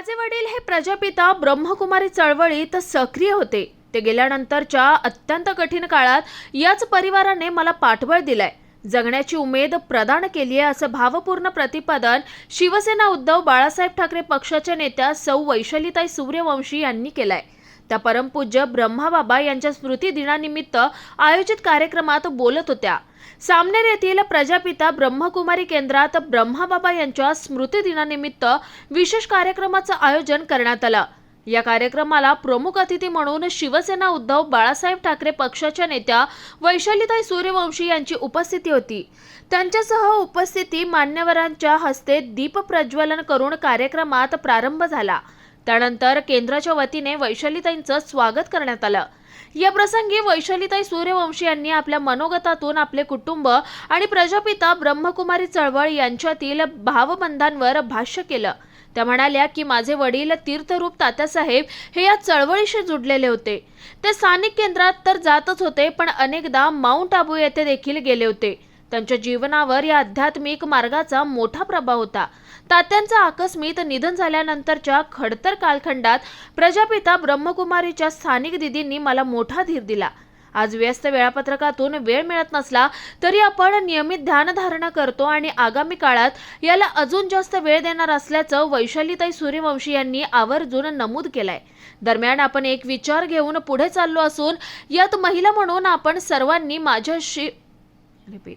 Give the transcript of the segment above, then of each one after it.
माझे वडील हे प्रजापिता ब्रह्मकुमारी चळवळीत सक्रिय होते. ते गेल्यानंतरच्या अत्यंत कठीण काळात याच परिवाराने मला पाठबळ दिलाय. जगण्याची उमेद प्रदान केली आहे असं भावपूर्ण प्रतिपादन शिवसेना उद्धव बाळासाहेब ठाकरे पक्षाच्या नेत्या सौ वैशालीताई सूर्यवंशी यांनी केलंय. त्या परमपूज्य ब्रह्माबाबा यांच्या स्मृती दिनानिमित्त आयोजित कार्यक्रमात बोलत होत्या. सामनेर येथील प्रजापिता ब्रह्मकुमारी केंद्रात ब्रह्माबाबा यांच्या स्मृती दिनानिमित्त विशेष कार्यक्रमाचं आयोजन करण्यात आलं. या कार्यक्रमाला प्रमुख अतिथी म्हणून शिवसेना उद्धव बाळासाहेब ठाकरे पक्षाच्या नेत्या वैशालीताई सूर्यवंशी यांची उपस्थिती होती. त्यांच्यासह उपस्थिती मान्यवरांच्या हस्ते दीप प्रज्वलन करून कार्यक्रमात प्रारंभ झाला. त्यानंतर केंद्राच्या वतीने वैशालीताईंचं स्वागत करण्यात आलं. या प्रसंगी वैशालीताई सूर्यवंशी यांनी आपल्या मनोगतातून आपले कुटुंब आणि प्रजापिता ब्रह्मकुमारी चळवळ यांच्यातील भावबंधांवर भाष्य केलं. त्या म्हणाल्या की माझे वडील तीर्थरूप तात्यासाहेब हे या चळवळीशी जुडलेले होते. ते स्थानिक केंद्रात तर जातच होते पण अनेकदा माउंट आबू येथे देखील गेले होते. त्यांच्या जीवनावर या आध्यात्मिक मार्गाचा मोठा प्रभाव होता. तात्यांचं आकस्मित निधन झाल्यानंतरच्या खडतर कालखंडात प्रजापिता ब्रह्मकुमारीच्या स्थानिक दिदींनी मला मोठा धीर दिला. आज व्यस्त वेळापत्रकातून वेळ मिळत नसला तरी आपण नियमित ध्यानधारणा करतो आणि आगामी काळात याला अजून जास्त वेळ देणार असल्याचं वैशालीताई सूर्यवंशी यांनी आवर्जून नमूद केलंय. दरम्यान आपण एक विचार घेऊन पुढे चाललो असून यात महिला म्हणून आपण सर्वांनी माझ्याशी रिपीट.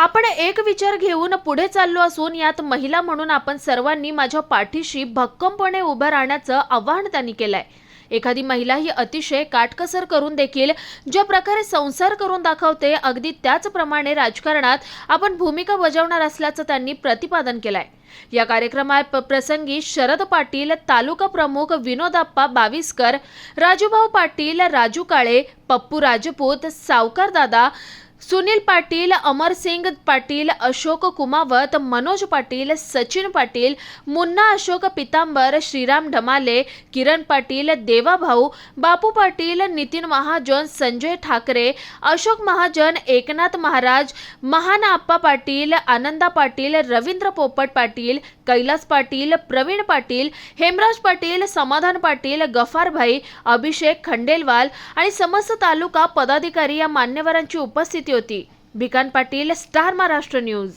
आपण एक विचार घेऊन पुढे चाललो असून यात महिला म्हणून आपण सर्वांनी माझ्या पाठीशी भक्कमपणे उभं राहण्याचं आवाहन त्यांनी केलंय. एखादी महिला ही अतिशय काटकसर करून देखील ज्या प्रकारे संसार करून दाखवते अगदी त्याचप्रमाणे राजकारणात आपण भूमिका बजावणार असल्याचं त्यांनी प्रतिपादन केलंय. या कार्यक्रमात प- प्रसंगी शरद पाटील तालुका प्रमुख विनोदाप्पा बाविस्कर राजूभाऊ पाटील राजू काळे पप्पू राजपूत सावकार दादा सुनील पाटील अमरसिंग पाटील अशोक कुमावत मनोज पाटील सचिन पाटील मुन्ना अशोक पितांबर श्रीराम ढमाले किरण पाटील देवाभाऊ बापू पाटील नितीन महाजन संजय ठाकरे अशोक महाजन एकनाथ महाराज महान आप्पा पाटील आनंदा पाटील रवींद्र पोपट पाटील कैलास पाटील प्रवीण पाटील हेमराज पाटील समाधान पाटील गफारभाई अभिषेक खंडेलवाल आणि समस्त तालुका पदाधिकारी या मान्यवरांची उपस्थिती होती. Bhikan Patil Star Maharashtra News.